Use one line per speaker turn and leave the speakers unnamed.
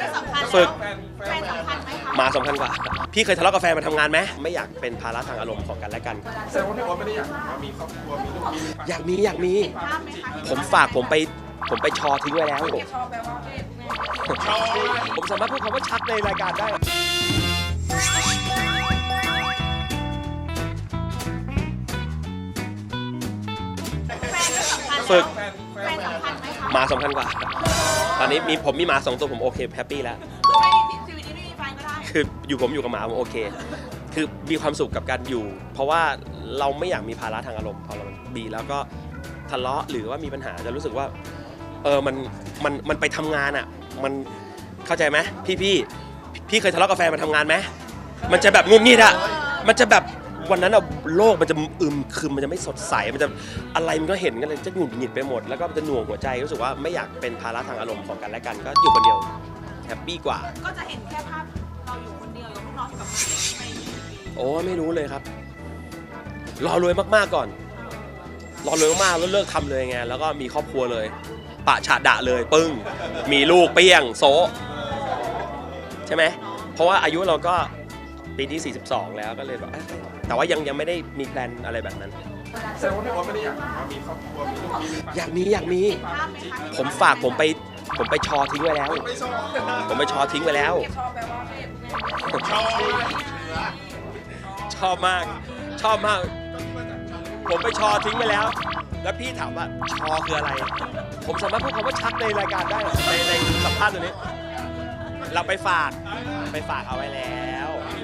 ไม่สำคัญ
ฝึก
แฟนสำคัญไหมคะ
หมาสำคัญกว่า พี่เคยทะเลาะกับแฟนมาทำงานไหมไม่อยากเป็นภาระทางอารมณ์ของกันและกัน
แสดงว่าพี่โอ๊ตไม่ได้อยากว่ามีครอบครัวมีลูกมี
อยากมีอยากมี
ภาพไหมคะ
ผมฝากผมไปผมไปชอทิ้งไว้แล้ว
ชอบแปลว่าเพศแม่
ผมสามารถพูดคำว่าชักในรายการได้
แฟนก็สำคัญ
ฝึก
แฟนสำคัญไหมคะ
หมาสำคัญกว่า ตอนนี้มีผมมีหมาสองตัวผมโอเคแฮปปี้แล้ว
คือไม่มีชีวิตนี้ไม่มีแฟนก็ได้
คืออยู่ผมอยู่กับหมาผมโอเค คือมีความสุขกับการอยู่ เพราะว่าเราไม่อยากมีภาระทางอารมณ์พอเราดีแล้วก็ทะเลาะหรือว่ามีปัญหาจะรู้สึกว่า เออมันมันมันไปทำงานอะ มันเข้าใจไหมพี่พี่พี่เคยทะเลาะกับแฟนมาทำงานไหมมันจะแบบงุนงิดอะมันจะแบบ วันนั้นอะโลกมันจะอึมครึมมันจะไม่สดใสมันจะอะไรมันก็เห็นกันเลยจะหงุดหงิดไปหมดแล้วก็จะหน่วงหัวใจรู้สึกว่าไม่อยากเป็นภาระทางอารมณ์ของกันและกันก็อยู่คนเดียวแฮปปี้กว่า
ก็จะเห็นแค่ภาพเราอยู่คนเดียวกับลูกน้องกับไม่มี
โอ้ไม่รู้เลยครับ รอรวยมากๆก่อน รอรวยมากๆแล้วเลิกทำเลยไงแล้วก็มีครอบครัวเลย ปะฉะดะเลยปึ้ง มีลูกเปี้ยง โซะใช่ไหมเพราะว่าอายุเราก็ ปีที่ 42 แล้วก็เลยแบบเอ้ยแต่ว่ายังยังไม่ได้มีแพลนอะไรแบบนั้น
แสดงว่าพี่โอ๊ตไม่ได้อยากว่ามีครอบครัวมีลูกมี
อยากมีอยากมี
ภาพไหมคะ
ผมฝากผมไปผมไปชอทิ้งไว้แล้ว
ไม่ชอบ
ผมไปชอทิ้งไว้แล้ว
ชอบแปลว่าเพศแม่
ชอบ
ชอบมาก ชอบมาก ผมไปชอทิ้งไปแล้ว แล้วพี่ถามว่าชอคืออะไร ผมสามารถพูดคำว่าชักในรายการได้เหรอในในสัมภาษณ์ตัวนี้ เราไปฝากไปฝากเอาไว้แล้